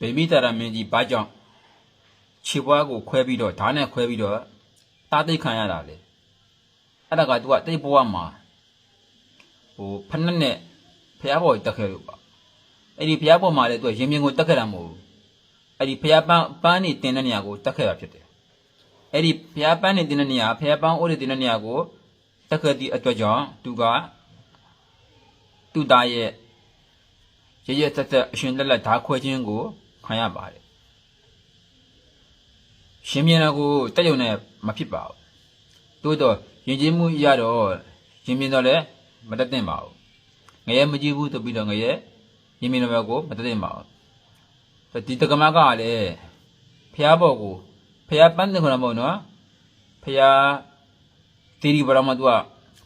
ဗိမိတာရမင်းကြီးဘာကြောင့်ခြေပွားကိုခွဲပြီးတော့ဓာတ်နဲ့ခွဲပြီးတော့တားသိပ်ခံရတာလေ အဲ့ဒါကသူကတိတ်ဘဝမှာဟိုဖနှက်နဲ့ဖျားပေါ်တက်ခဲ့လို့ပါအဲ့ဒီဖျားပေါ်မှာလည်းသူကရင်မြင်ကိုတက်ခဲ့တာမဟုတ်ဘူးအဲ့ဒီဖျားပန်းပန်းနေတင်တဲ့နေရာကိုတက်ခဲ့တာဖြစ်တယ်အဲ့ဒီဖျားပန်းနေတင်တဲ့နေရာဖျားပန်းအိုးနေတင်တဲ့နေရာကိုတက်ခဲ့သည့်အတွက်ကြောင့်သူကသူ့သားရဲ့ရရသက်သက်အရှင်လက်လက်ဓာခွဲခြင်းကိုခံရပါတယ်ရှင်မြန်တော်ကိုတက်ရုံနဲ့မဖြစ်ပါဘူးတိုးတော့ ယဉ်ကျေးမှုရတော့ရှင်မြင်တော်လည်းမတက်သင့်ပါဘူးငရဲမကြည့်ဘူးဆိုပြီးတော့ငရဲရင်မြင်တော်ဘက်ကိုမတက်သင့်ပါဘူးဒီတက္ကမကလည်းဖះဘော်ကိုဖះပန်းတယ်ခေါ်တာမဟုတ်နော်ဖះတီရီဗရမသူက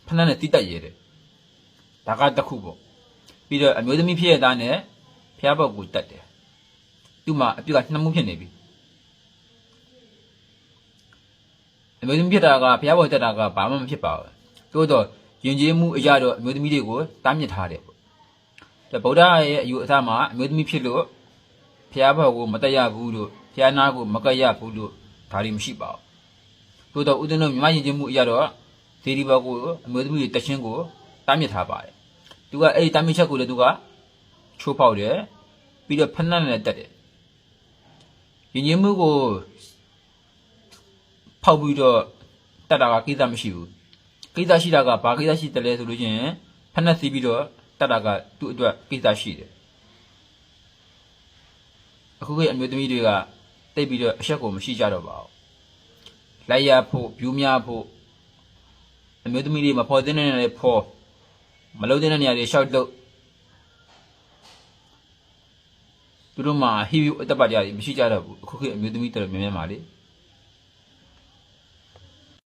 ဖဏနဲ့တိတက်ရဲတယ်ဒါကတစ်ခုပေါ့ပြီးတော့အမျိုးသမီးဖြစ်ရတဲ့နဲ့ဖះဘော်ကိုတက်တယ်သူ့မှာအပြစ်ကနှစ်မှုဖြစ်နေပြီ အမျိုးသမီးဖြစ်တာကဖះဘော်တက်တာကဘာမှမဖြစ်ပါဘူးသို့တော့ယဉ်ကျေးမှုအရာတော့အမျိုးသမီးတွေကိုတားမြစ်ထားတယ်ပေါ့ဒါဗုဒ္ဓရဲ့အယူအဆမှာအမျိုးသမီးဖြစ်လို့ဖះဘော်ကိုမတက်ရဘူးလို့ဖះနာကိုမကက်ရဘူးလို့ဒါတွေမရှိပါဘူးသို့တော့ဦးဇင်းတို့မြမယဉ်ကျေးမှုအရာတော့ဒေဒီဘော်ကိုအမျိုးသမီးတွေတက်ချင်းကိုတားမြစ်ထားပါတယ်သူကအဲ့ဒီတားမြစ်ချက်ကိုလည်းသူကချိုးဖောက်တယ်ပြီးတော့ဖဏနဲ့တက်တယ်ယဉ်ကျေးမှုကို ဖောက်ပြီးတော့တက်တာကကိစ္စမရှိဘူးကိစ္စရှိတာကဘာကိစ္စရှိတယ်လဲဆိုလို့ချင်းဖဏစီးပြီးတော့တက်တာကသူ့အတွက်ကိစ္စရှိတယ်အခုကအမျိုးသမီးတွေကတိတ်ပြီးတော့အဆက်ကိုမရှိကြတော့ပါဘူးလိုက်ရဖို့ဖြူးများဖို့အမျိုးသမီးတွေမဖော်သင့်တဲ့နေရာတွေဖော်မလုပ်တဲ့နေရာတွေရှောက်လို့သူတို့မှာဟီဗီအတပတ်ကြတွေမရှိကြတော့ဘူးအခုခေတ်အမျိုးသမီးတော်တော်များများပါလေပြော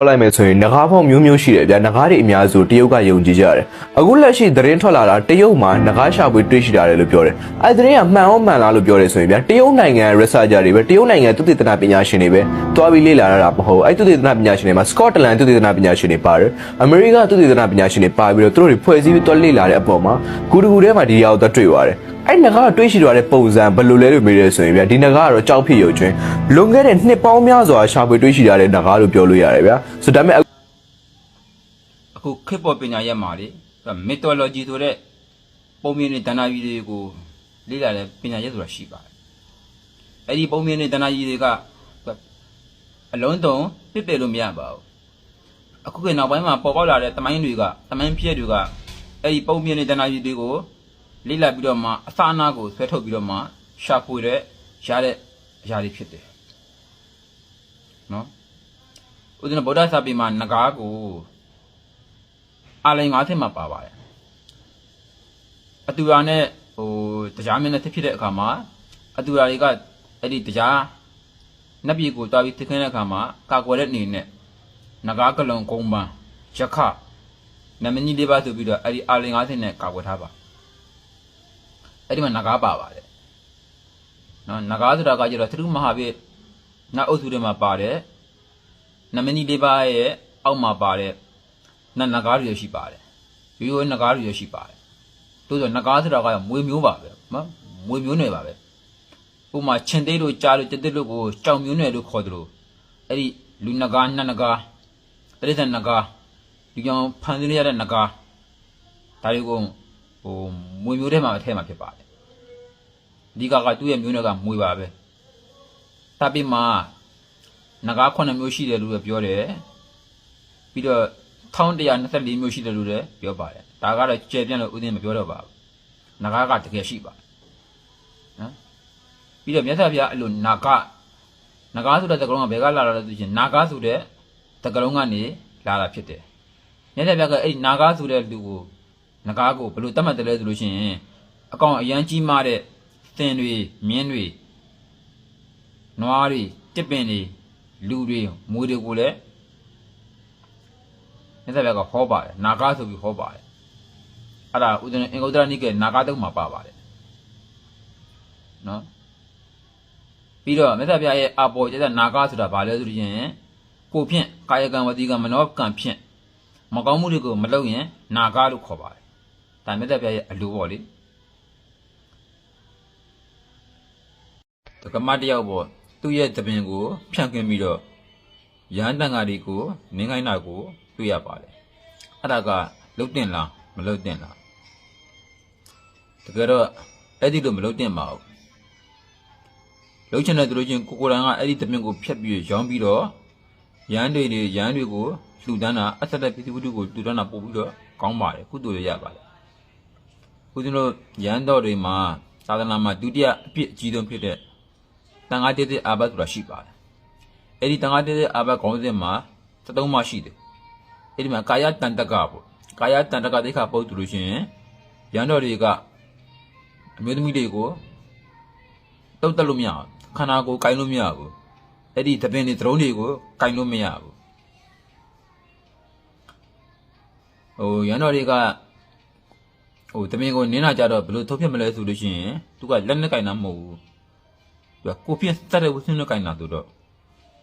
လိုက်မယ်ဆိုရင်ငကားပေါင်းမျိုးမျိုးရှိတယ်ဗျာငကားတွေအများစုတရုတ်ကယုံကြည်ကြတယ်အခုလက်ရှိသတင်းထွက်လာတာတရုတ်မှာငကားရှာဖွေတွေ့ရှိတာတယ်လို့ပြောတယ်အဲသတင်းကမှန်အောင်မှန်လားလို့ပြောတယ်ဆိုရင်ဗျာတရုတ်နိုင်ငံ researcher တွေပဲတရုတ်နိုင်ငံသုတေသနပညာရှင်တွေပဲတွားပြီးလေ့လာရတာမဟုတ်အဲသုတေသနပညာရှင်တွေမှာ Scotland သုတေသနပညာရှင်တွေပါတယ်အမေရိကသုတေသနပညာရှင်တွေပါပြီးတော့သူတို့တွေဖွဲ့စည်းပြီးတွားလေ့လာတဲ့အပေါ်မှာဂူတကူထဲမှာဒီအရာကိုတွေ့သွားတယ် အဲ့ငကားတွေးရှိသွားတဲ့ပုံစံဘယ်လိုလဲလို့မေးရဲဆိုရင်ဗျာဒီငကားကတော့ကြောက်ဖြစ်ရုံချင်းလွန်ခဲ့တဲ့နှစ်ပေါင်းများစွာရှာဖွေတွေးရှိထားတဲ့ငကားလို့ပြောလို့ရတယ်ဗျာဆိုဒါပေမဲ့အခုခေတ်ပေါ်ပညာရက်မှာလေ mythology ဆိုတဲ့ပုံမြင်တဲ့ဒဏ္ဍာရီတွေကိုလေ့လာတဲ့ပညာရက်ဆိုတာရှိပါတယ်အဲ့ဒီပုံမြင်တဲ့ဒဏ္ဍာရီတွေကအလုံးစုံပြစ်ပယ်လို့မရပါဘူးအခုကနောက်ပိုင်းမှာပေါ်ပေါက်လာတဲ့တမိုင်းတွေကတမိုင်းဖြစ်တွေကအဲ့ဒီပုံမြင်တဲ့ဒဏ္ဍာရီတွေကို လေ့လာပြီးတော့မှအစအနာကိုဆွဲထုတ်ပြီးတော့မှရှာဖွေတဲ့ရတဲ့အရာတွေဖြစ်တယ်နော်ဥဒ္ဒနာဗုဒ္ဓစာပေမှာငကားကိုအာလိန်50မှာပါပါတယ်အတူရာနဲ့ဟိုတရားမင်းနဲ့တစ်ဖြစ်တဲ့အခါမှာအတူရာတွေကအဲ့ဒီတရားနတ်ပြည်ကိုတွားပြီးထခင်းတဲ့အခါမှာကာကွယ်တဲ့အနေနဲ့နဂါကလုံကုန်းပန်းရခနမကြီးလေးပါဆိုပြီးတော့အဲ့ဒီအာလိန်50နဲ့ကာကွယ်ထားပါ အဲ့ဒီမှာနဂါပါပါတယ်နော်နဂါဆိုတာကကျတော့သရုမဟာပြည့်နတ်အုပ်စုတွေမှာပါတယ်နမကြီးလေးပါရဲ့အောက်မှာပါတယ်နတ်နဂါးတွေရှိပါတယ်ရိုးရိုးနဂါးတွေရှိပါတယ်တို့ဆိုနဂါးဆိုတာကမွေမျိုးပါပဲနော်မွေမျိုးနယ်ပါပဲဥပမာချင်းသေးတို့ကြားတို့တက်တက်တို့ကိုကြောင်မျိုးနယ်လို့ခေါ်တယ်လို့အဲ့ဒီလူနဂါးနတ်နဂါးတရိษံနဂါးဒီကြောင်ဖန်ဆင်းရတဲ့နဂါးဒါတွေကိုဟိုမွေမျိုးထဲမှာအထဲမှာဖြစ်ပါတယ် ဒီကကသူ့ရဲ့မျိုးနယ်ကမွေပါပဲတပ်ပြီးမှနဂါးခုနှစ်မျိုးရှိတယ်လို့ပြောတယ်ပြီးတော့1124မျိုးရှိတယ်လို့လည်းပြောပါတယ်ဒါကတော့ကျေပြန့်လို့ဥသိမပြောတော့ပါဘူးနဂါကတကယ်ရှိပါတယ်နော်ပြီးတော့မြတ်စွာဘုရားအဲ့လိုနာဂနဂါဆိုတဲ့သကလုံးကဘယ်ကလာတာလဲဆိုရင်နာဂဆိုတဲ့သကလုံးကနေလာတာဖြစ်တယ်မြတ်စွာဘုရားကအဲ့နာဂဆိုတဲ့လူကိုနဂါကိုဘယ်လိုတတ်မှတ်တယ်လဲဆိုလို့ရှိရင်အကောင်အရန်ကြီးမားတဲ့ သင်တွေမြင်းတွေနွားတွေတစ်ပင်တွေလူတွေမွေတွေကိုလည်းမြတ်စွာဘုရားကဟောပါတယ်နာဂဆိုပြီးဟောပါတယ်အဲ့ဒါဥဒ္ဒနာအင်္ဂုတ္တရနိကေနာဂတုတ်မှာပါပါတယ်နော်ပြီးတော့မြတ်စွာဘုရားရဲ့အပေါ်ကျတဲ့နာဂဆိုတာဘာလဲဆိုလို့ရှိရင်ကိုဖြင့်ကာယကံဝတိကံမနောကံဖြင့်မကောင်းမှုတွေကိုမလုပ်ရင်နာဂလို့ခေါ်ပါတယ်ဒါမြတ်စွာဘုရားရဲ့အလိုပေါ့လေ တက္ကမတယောက်ပေါ့သူ့ရဲ့တပင်ကို ဖြန့်ကင်းပြီးတော့ရဟန်းတန်ဃာတွေကိုနင်းခိုင်းတာကိုတွေ့ရပါတယ်အဲ့ဒါကလုတ်တင်လားမလုတ်တင်လားတကယ်တော့အဲ့ဒီလိုမလုတ်တင်ပါဘူးလုတ်ချင်တဲ့သူတို့ချင်းကိုကိုယ်တိုင်ကအဲ့ဒီတပင်ကိုဖြတ်ပြီးရောင်းပြီးတော့ရဟန်းတွေတွေရဟန်းတွေကိုလှူဒန်းတာအသက်တဲ့ပြည်သူလူထုကိုလှူဒန်းတာပို့ပြီးတော့ကောင်းပါတယ်ကုသိုလ်ရရပါတယ်ခုကျွန်တော်ရဟန်းတော်တွေမှာသာသနာမှာဒုတိယအပြစ်အကြီးဆုံးဖြစ်တဲ့ တန်ခါးတေးသေးအာဘတ်ဆိုတာရှိပါတယ်အဲ့ဒီတန်ခါးတေးသေးအာဘတ်ခေါင်းစဉ်မှာသတုံးမှရှိတယ်အဲ့ဒီမှာကာယတန်တကပေါ့ကာယတန်တကဒိဋ္ဌာပုတ်တူလို့ရှိရင်ရဟန်းတော်တွေကအမျိုးသမီးတွေကိုတုတ်တက်လို့မရဘူးခန္ဓာကိုယ်ကိုင်လို့မရဘူးအဲ့ဒီသပင်တွေသရုံးတွေကိုကိုင်လို့မရဘူးဟိုရန်တော်တွေကဟိုတမင်ကိုနင်းလာကြတော့ဘယ်လိုထုတ်ဖြစ်မလဲဆိုလို့ရှိရင်သူကလက်နဲ့ကင်တာမဟုတ်ဘူး သူကကိုပြင်းစတဲ့ဝဆင်းနဲ့ကင်တာဆိုတော့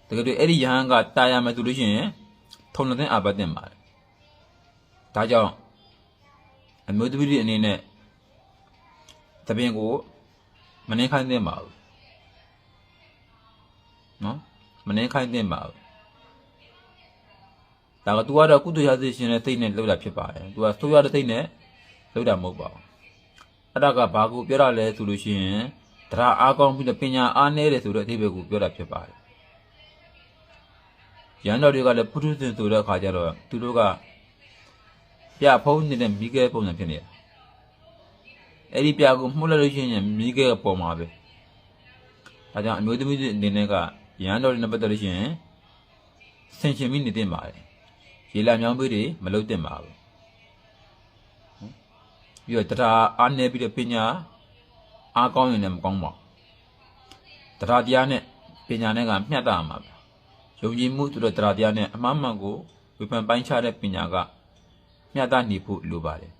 တကယ်လို့အဲ့ဒီရဟန်းကတာယာမယ်ဆိုလို့ရှိရင်ထုံတဲ့အာဘတ်တင်ပါတယ်ဒါကြောင့်အမျိုးသမီးတွေအနေနဲ့တပင်ကိုမနှင်းခိုင်းသင့်ပါဘူးနော်မနှင်းခိုင်းသင့်ပါဘူးဒါက तू ကတော့ကုသရစေရှင်တဲ့စိတ်နဲ့လုပ်တာဖြစ်ပါတယ် तू ကဆိုးရတဲ့စိတ်နဲ့လုပ်တာမဟုတ်ပါဘူးအဲ့ဒါကဘာကိုပြောရလဲဆိုလို့ရှိရင် တရားအားကောင်းပြီးတော့ပညာအားနည်းတယ်ဆိုတဲ့အဓိပ္ပာယ်ကိုပြောတာဖြစ်ပါတယ်ရန်တော်တွေကလည်းပုထုဇဉ်ဆိုတဲ့အခါကျတော့သူတို့ကပြဖုံးနေတဲ့မိခဲပုံစံဖြစ်နေတာအဲ့ဒီပြကိုမှုတ်လိုက်လို့ရှိရင်မိခဲကပေါ်မှာပဲဒါကြောင့်အမျိုးသမီးတွေအနေနဲ့ကရန်တော်တွေနဲ့ပတ်သက်လို့ရှိရင်ဆင်ရှင်မိနေတင်ပါတယ်ရေလာမြောင်းပေးတွေမလုပ်တင်ပါဘူးပြီးတော့တရားအားနည်းပြီးတော့ပညာ အားကောင်းရင်လည်းမကောင်းပါဘူးတရားတရားနဲ့ပညာနဲ့ကမျှတမှာပဲယုံကြည်မှုဆိုတော့တရားတရားနဲ့အမှားမှန်ကိုဝေဖန်ပိုင်းခြားတဲ့ပညာကမျှတနေဖို့လိုပါတယ်